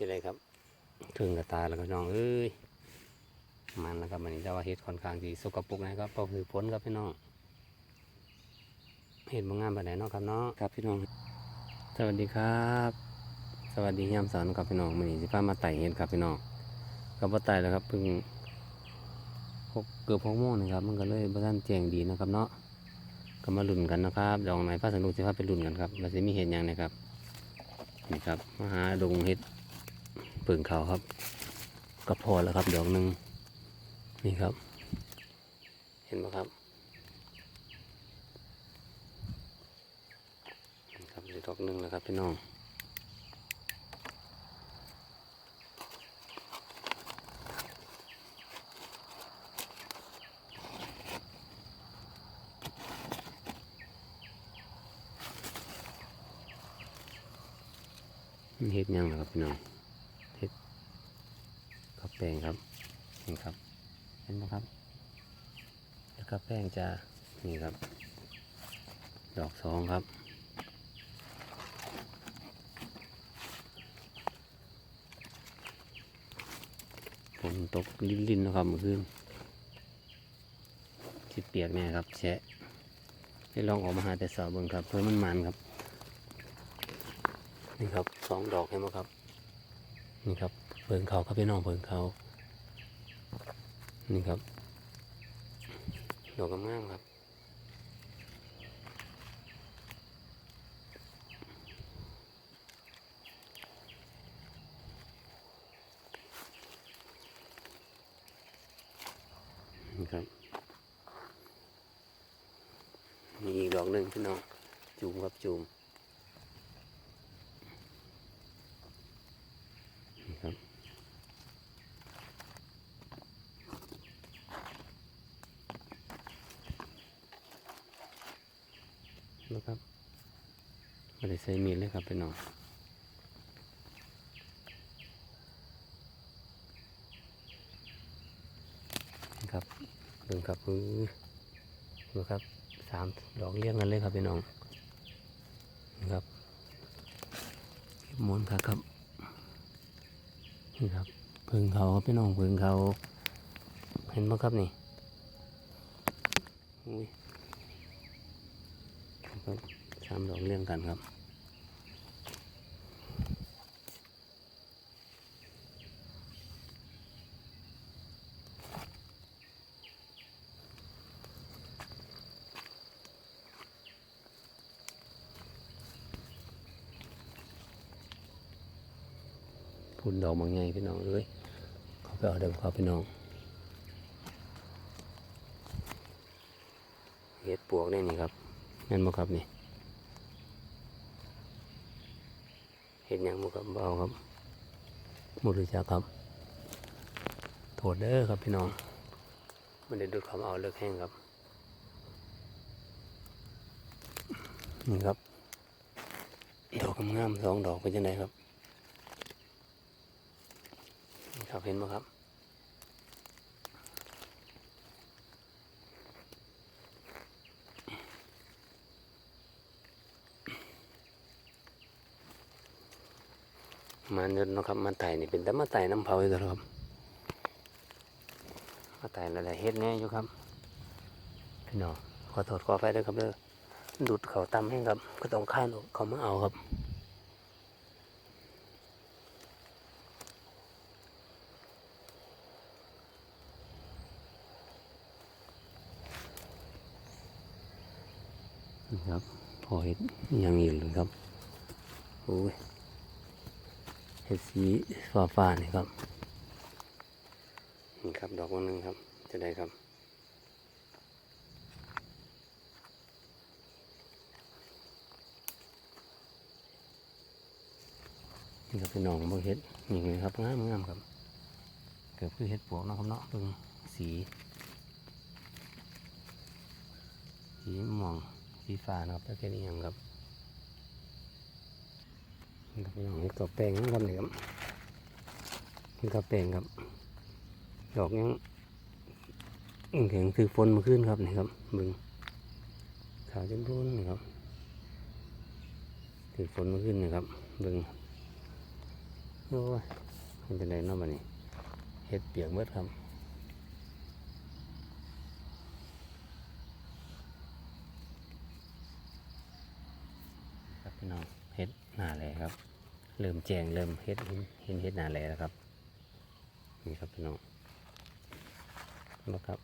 จะได้ครับถึงกระตายแล้วก็น้องเอ้ยมันนะครับมันนี้แต่ว่าเห็ดค่อนข้างที่สกปรกนะครับเพราะคือผลครับพี่น้องเห็ดบางงามไปไหนใดเนาะครับเนาะครับพี่น้อง สวัสดีครับ สวัสดียามสอนครับพี่น้องมันนี้สิพามาไต่เห็ดครับพี่น้องก็บ่ไต่แล้วครับเพิ่งหกเกือบหกโมงนะครับ มันก็เลยบ่ทันแจ้งดีนะครับเนาะก็มาลุ้นกันนะครับดอกไม้พระสนุกสิพาไปลุ้นกันครับมันจะมีเห็ดหยังนะครับนี่ครับมาหาดงเห็ด เปิ่งเขาครับก็พอแล้วครับดอกหนึ่งนี่ครับ เห็นไหมครับนี่ครับดอกหนึ่งแล้วครับพี่น้องเห็ดยังนะครับพี่น้อง กับแป้งครับนี่ครับ เห็นไหมครับ แล้วก็แป้งจะนี่ครับ ดอกสองครับฝนตกลินๆนะครับเมื่อคืนชิดเปียกแน่ครับแฉะให้ลองออกมาหาแต่สาวเบิ่งครับ เพื่อมันมันครับ นี่ครับสองดอกเห็นไหมครับ นี่ครับเพิงเขาครับพี่น้องเพิงเขา นี่ครับดอกงามๆครับนี่ครับมีอีกดอกหนึ่งพี่น้อง จูมครับจูมนี่ครับ นะครับไม่ได้ใส่มีดเลยครับพี่น้องนี่ครับเบิ่งครับอือดูครับสามดอกเลี้ยงกันเลยครับพี่น้องนี่ครับเก็บมนครับครับนี่ครับเพิงเขาครับพี่น้องเพิงเขาเห็นไหมครับนี่อุ้ย ครับสามดอกเรียงกันครับพุ่นดอกบางไงพี่น้องเลยเขาไปเอาเดิมเขาพี่น้องเห็ดปวกได้นี่ครับ นั่นบ่ครับนี่เห็ดหยังบ่ครับบ่เอาครับหมดรู้จักครับโทษเด้อครับพี่น้องมันได้ดูดคำเอาเลิกแห้งครับนี่ครับดอกงามๆสองดอกเป็นยังไงครับนี่ครับเห็นไหมครับ มาเนินเนะครับ มาไต่นี่เป็นแต่มาไต่น้ำเผาอยู่ตลอดครับ มาไต่หลายๆเฮ็ดแน่อยู่ครับ พี่น้องขอโทษขอไฟด้วยครับเด้อดูดเขาตำให้ครับ ก็ต้องข้านออกเขามาเอาครับนะครับพอเห็ดยังอยู่เลยครับโอ้ย เห็ดสีฟ้าฟ้าๆนี่ครับ นี่ครับดอกวันหนึ่งครับ จะได้ครับ นี่ครับเป็นหนองบ่เห็ดนี่เลยครับงามงามครับ เกิดคือเห็ดปวกนะครับเนาะเพิ่งสี สีม่วงสีฟ้านะครับแล้วแค่นี้ยังครับ พี่น้องกับแป้งครับนี่ครับนี่กับแป้งครับ ดอกยังแข็งคือฝนมาขึ้นครับนี่ครับบึงขาวจนรุ่นนี่ครับถือฝนมาขึ้นนะครับบึงโอ้ยมันเป็นไรเนาะบัดนี้เฮ็ดเปียกเบิดครับครับพี่น้อง เฮ็ดหน้าแหลครับ เริ่มแจงเริ่มเฮ็ดเห็นเฮ็ดหน้าแหลแล้วครับนี่ครับพี่น้องนะครับ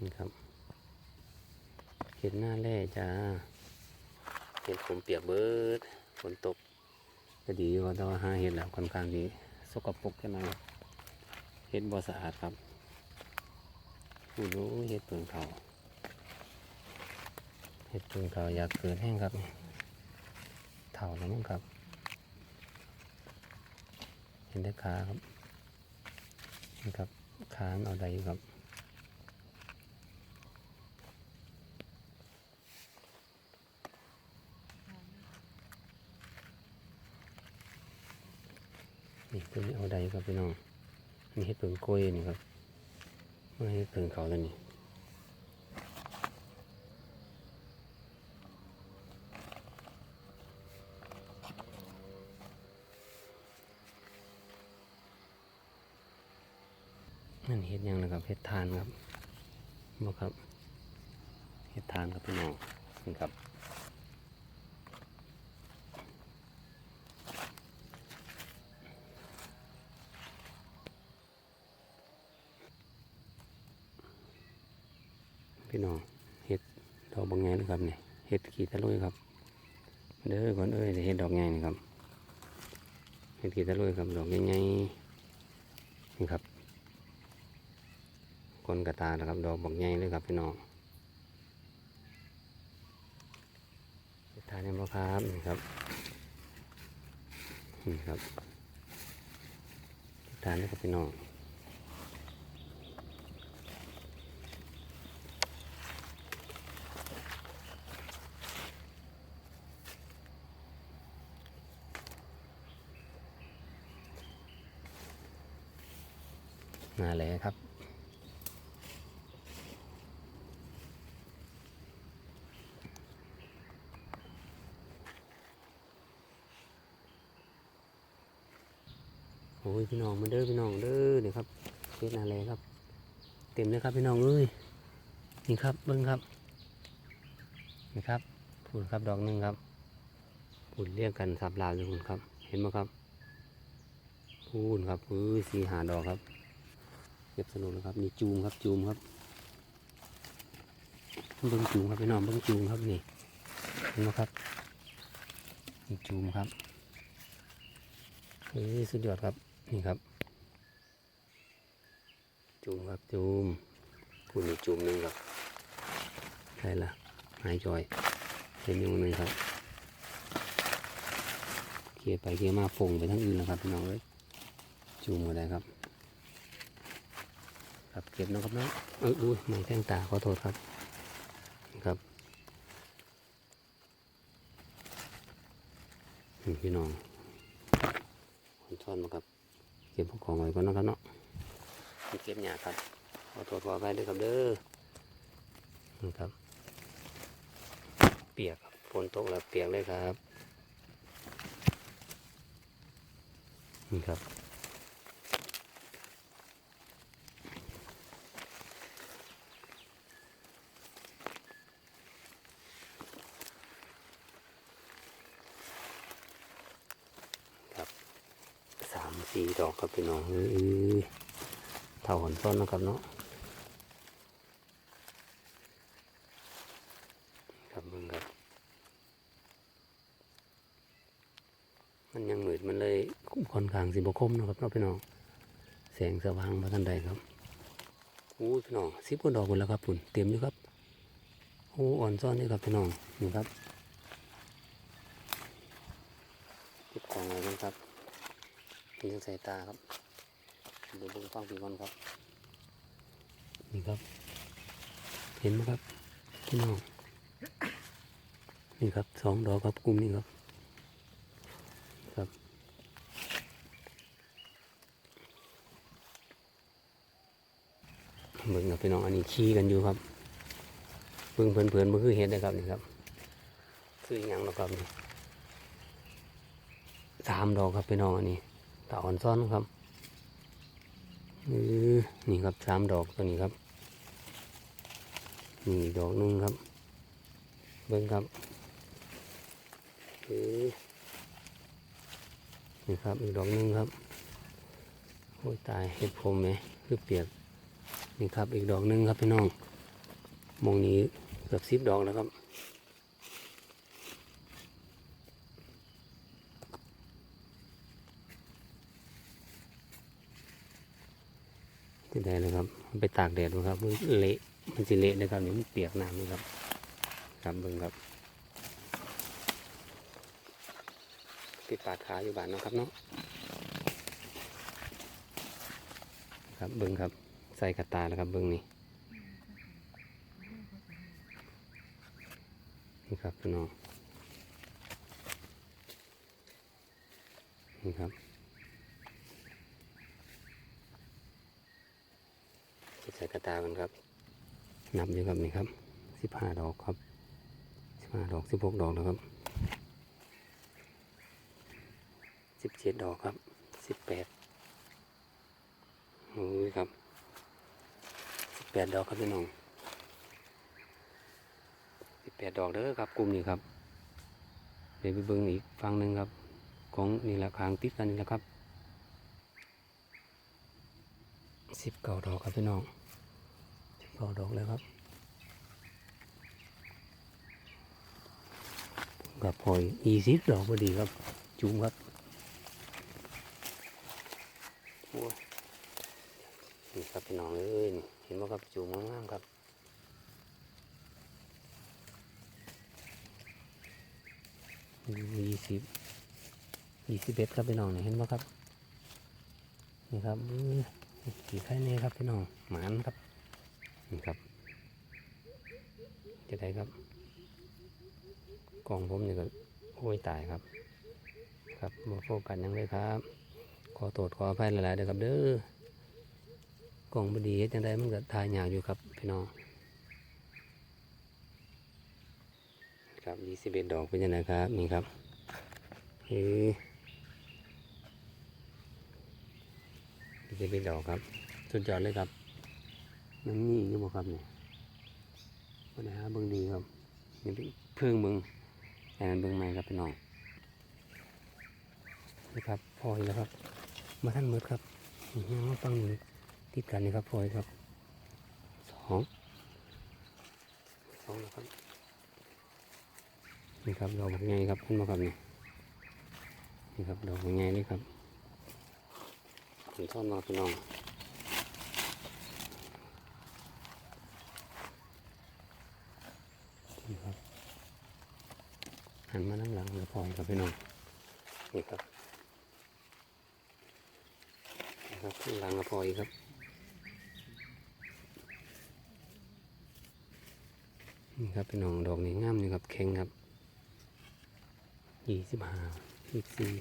นี่ครับเห็ดหน้าแร่จ้าเห็ดผมเปียกเบิดฝนตกก็ดีอยู่แต่ว่าหาเห็ดแล้วค่อนข้างดีสกปรกแค่ไหนเห็ดบ่สะอาดครับผู้รู้เห็ดเปลืองเขาเห็ดเปลืองเขาอยากเกิดแห้งครับ ถ่าแล้วมั้งครับ เห็นได้ขาครับนี่ครับขาเอาใดอยู่ครับนี่ตัวนี้เอาใดครับพี่น้องนี่เห็ดเปิงกล้วยนี่ครับไม่ให้เปิงเขาแล้วนี่นั่น เห็ดยังนะครับเห็ดทานครับบ่ครับเห็ดทานครับพี่น้องนี่ครับพี่น้องเห็ดดอกบางไงนะครับเนี่ยเห็ดขีตะลุยครับเด้อก่อนเอ้ยเห็ดดอกไงนี่ครับเห็ดขีตะลุยครับดอกใหญ่ๆนี่ครับ คนกระตานะครับ ดอกบักใหญ่เลยครับพี่น้องทานเนี่ยบ่ครับนี่ครับนี่ครับทานนี่ครับพี่น้อง นาแหลครับ โอ้ยพี่น้องมาเด้อพี่น้องเด้อนี่ครับเฮ็นาแหลครับ เต็มเลยครับพี่น้องเอ้ยนี่ครับเบิ้งครับนี่ครับพูดครับดอกหนึ่งครับพูดเรียกกันสับลาวอยู่คุณครับ เห็นไหมครับพูดครับเอ้ยสีหาดอกครับเก็บสนุกนะครับนี่จูมครับจูมครับเบิ้งจูมครับพี่น้องเบิ้งจูมครับนี่เห็นไหมครับนี่จูมครับเฮ้ยสุดยอดครับ นี่ครับ จูมครับจูมพูดนี่จูมหนึ่งครับใช่ละหายจอยเห็นอยู่หนึ่งครับเคลียไปเคลียมาฟงไปทั้งอื่นนะครับพี่น้องเอ้ยจูมก็ได้ครับครับเก็บนะครับเนาะเอออุ้ยไม่แท่งตาขอโทษครับครับพี่น้องคนซ่อนมาครับ ก็บพวกของไว้ก่อนนะครับเนาะนี่เก็บหยาครับขอโทษขอไปด้วยครับเด้อนะครับ เปียกครับฝนตกแล้วเปียกเลยครับนี่ครับ สีดอกครับพี่น้องเอ้ยเท่าหอนต้นนะครับเนาะครับมึงครับ มันยังหมืดมันเลยค่อนข้างสิบคมนะครับเนาะพี่น้องแสงสว่างมาทันใดครับโอ้พี่น้องสิบกว่าดอกหมดแล้วครับปุ่นเต็มอยู่ครับโอ้อ่อนซ่อนนี่ครับพี่น้องนี่ครับเก็บของอะไรกันครับ เป็นยังสายตาครับดูเบงฟังปีก่อนครับ นี่ครับ เห็นไหมครับพี่น้องนี่ครับสองดอกครับกลุ่มนี้ครับ ครับ เบิ่งครับพี่น้องอันนี้ขี้กันอยู่ครับเบิ่งเพลินๆมันคือเห็ดนะครับนี่ครับคืออหย่างเนาะครับสามดอกครับพี่น้องอันนี้ ตาอ่อนซ้อนครับนี่ครับสามดอกตัวนี้ครับ นี่ดอกนึงครับ เบิ้งครับนี่ครับอีกดอกนึงครับโอ้ยตายเห็ดผมไหมคือเปียกนี่ครับอีกดอกนึงครับพี่น้องมองนี้เกือบสิบดอกแล้วครับ ได้เลยครับ ไปตากแดดดูครับมันเละมันจะเละเลยครับนี่มันเปียกน้ำนี่ครับครับเบิ้งครับปิดปาดขาอยู่บ้านเนาะครับเนาะครับเบิ้งครับใส่กระตาแล้วครับเบิ้งนี่นี่ครับพี่น้องนี่ครับ ใส่กระตากันครับ นับอยู่ครับนี่ครับสิบห้าดอกครับสิบห้าดอกสิบหกดอกแล้วครับสิบเจ็ดดอกครับสิบแปดโอ้ยครับสิบแปดดอกครับพี่น้องสิบแปดดอกเด้อครับกลุ่มนี้ครับเดี๋ยวไปเบิ้งอีกฟังหนึ่งครับ ของนี่แหละคางติดกันนี่แหละครับ สิบเก้าดอกครับพี่น้องดอกดอกเลยครับกับพอยอีสิบดอกพอดีครับ จุ่มครับโอ้ยนี่ครับพี่น้องเอ้ยนี่เห็นว่าครับจุ่มงามครับยี่สิบยี่สิบเอ็ดครับพี่น้องเห็นว่าครับ นี่ครับ กี่ไข่เนี่ยครับพี่น้องหมานครับนี่ครับจะได้ครับกล่องผมนี่ก็โอ้ยตายครับ ครับมาโฟกัสยังเลยครับ ขอโทษขออภัยหลายๆเด้อครับเด้อกล่องบดีเฮ็ดยังไงมันก็ทายยากอยู่ครับพี่น้องครับยี่สิบเอ็ดดอกเป็นยังไงครับนี่ครับเฮ้ ยี่สิบเอ็ดดอกครับสุดยอดเลยครับมันมีอยู่บ่ครับเนี่ยวันนี้ฮะเบิ่งดีครับนี่เป็นเพิ่งเบิ่งแต่นั้นเบิ่งใหม่ครับพี่น้องนี่ครับพลอยแล้วครับ มาท่านมืดครับนี่มาฟังนี้ติดกันนี่ครับพลอยครับสองสองแล้วครับนี่ครับดอกเป็นไงครับขึ้นมาครับนี่นี่ครับดอกเป็นไงเลยครับ ผมชอบมาพี่น้องนี่ครับหันมานั่งหลังแล้วพอยครับพี่น้องนี่ครับนี่ครับข้างหลังกับพอยครับนี่ครับพี่น้องดอกนี้งามนี่ครับแข็งครับยี่สิบห้ายี่สิบสี่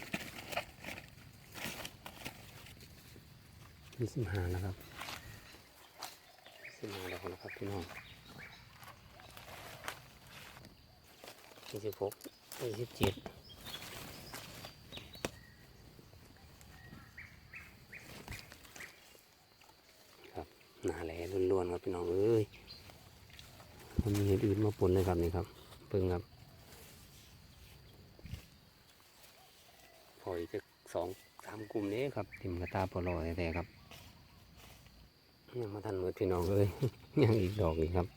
ยี่สิบหาแล้วครับสิบหาดอกแล้วครับพี่น้องยี่สิบหกยี่สิบเจ็ดครับหนาแหล่ล้วนๆครับพี่น้องเอ้ยมันมีเห็ดอื่นมาปนเลยครับนี่ครับเพิ่งครับพออีกจะสองสามกลุ่มนี้ครับทิมกระตาปลอยแต่ครับ ยังมาทันมือพี่น้องเลยยังอีกดอกนี่ครับ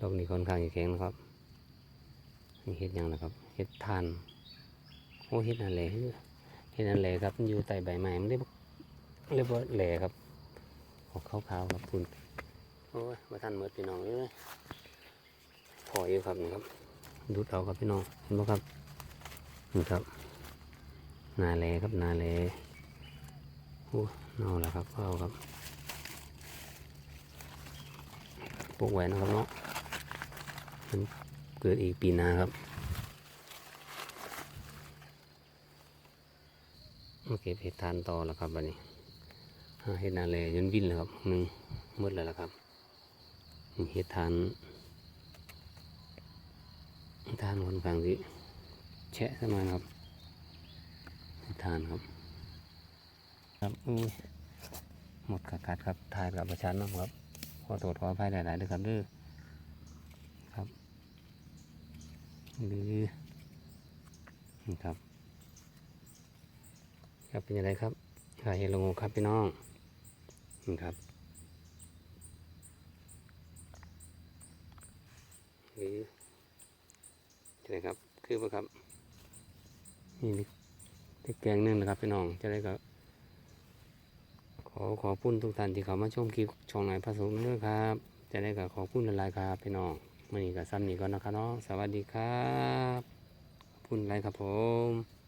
ดอกนี้ค่อนข้างแข็งนะครับนี่เห็ดยังนะครับเห็ดทานโอ้เห็ดนั่นแหละเห็ดนั่นแหละครับมันอยู่ใต้ใบไม้มันเรียกว่าเรียกว่าแหล่ครับออกขาวๆครับคุณโอ้ยมาทันเมือพี่น้องเอ้ยพออยู่ครับนี่ครับดูดเอาครับพี่น้องเห็นไหมครับนี่ครับนาแหลครับนาแหลโอ้เน่าแล้วครับเอาครับ ปลูกไว้นะครับเนาะมันเกิดอีกปีหน้าครับ โอเคเพจทานต่อแล้วครับวันนี้เห็ดนาเลยนวิ่นเลยครับหนึ่งมืดแล้วละครับเห็ดทานทานคนข้างที่แฉะสมาครับทานครับ ครับอุ้ยหมดกัดกัดครับทายกับประชันเนาะครับ อโทษขออภัยหลายๆด้วยครับเด้อครับหรือนี่ครับครับเป็นยังไงครับขายเฮโลครับพี่น้องนี่ครับหรือจะได้ครับคือป่ะครับนี่นี่ที่แกงนึ่งนะครับพี่น้องจะได้ก็ ขอขอพุ่นทุกท่านที่เข้ามาชมคลิปช่องไหนผสมด้วยครับจะได้กับขอพุ่นหลายครับพี่น้องมื่อนี้กับซ้ำนี้ก่อนนะครับเนาะสวัสดีครับพุ่นไรครับผม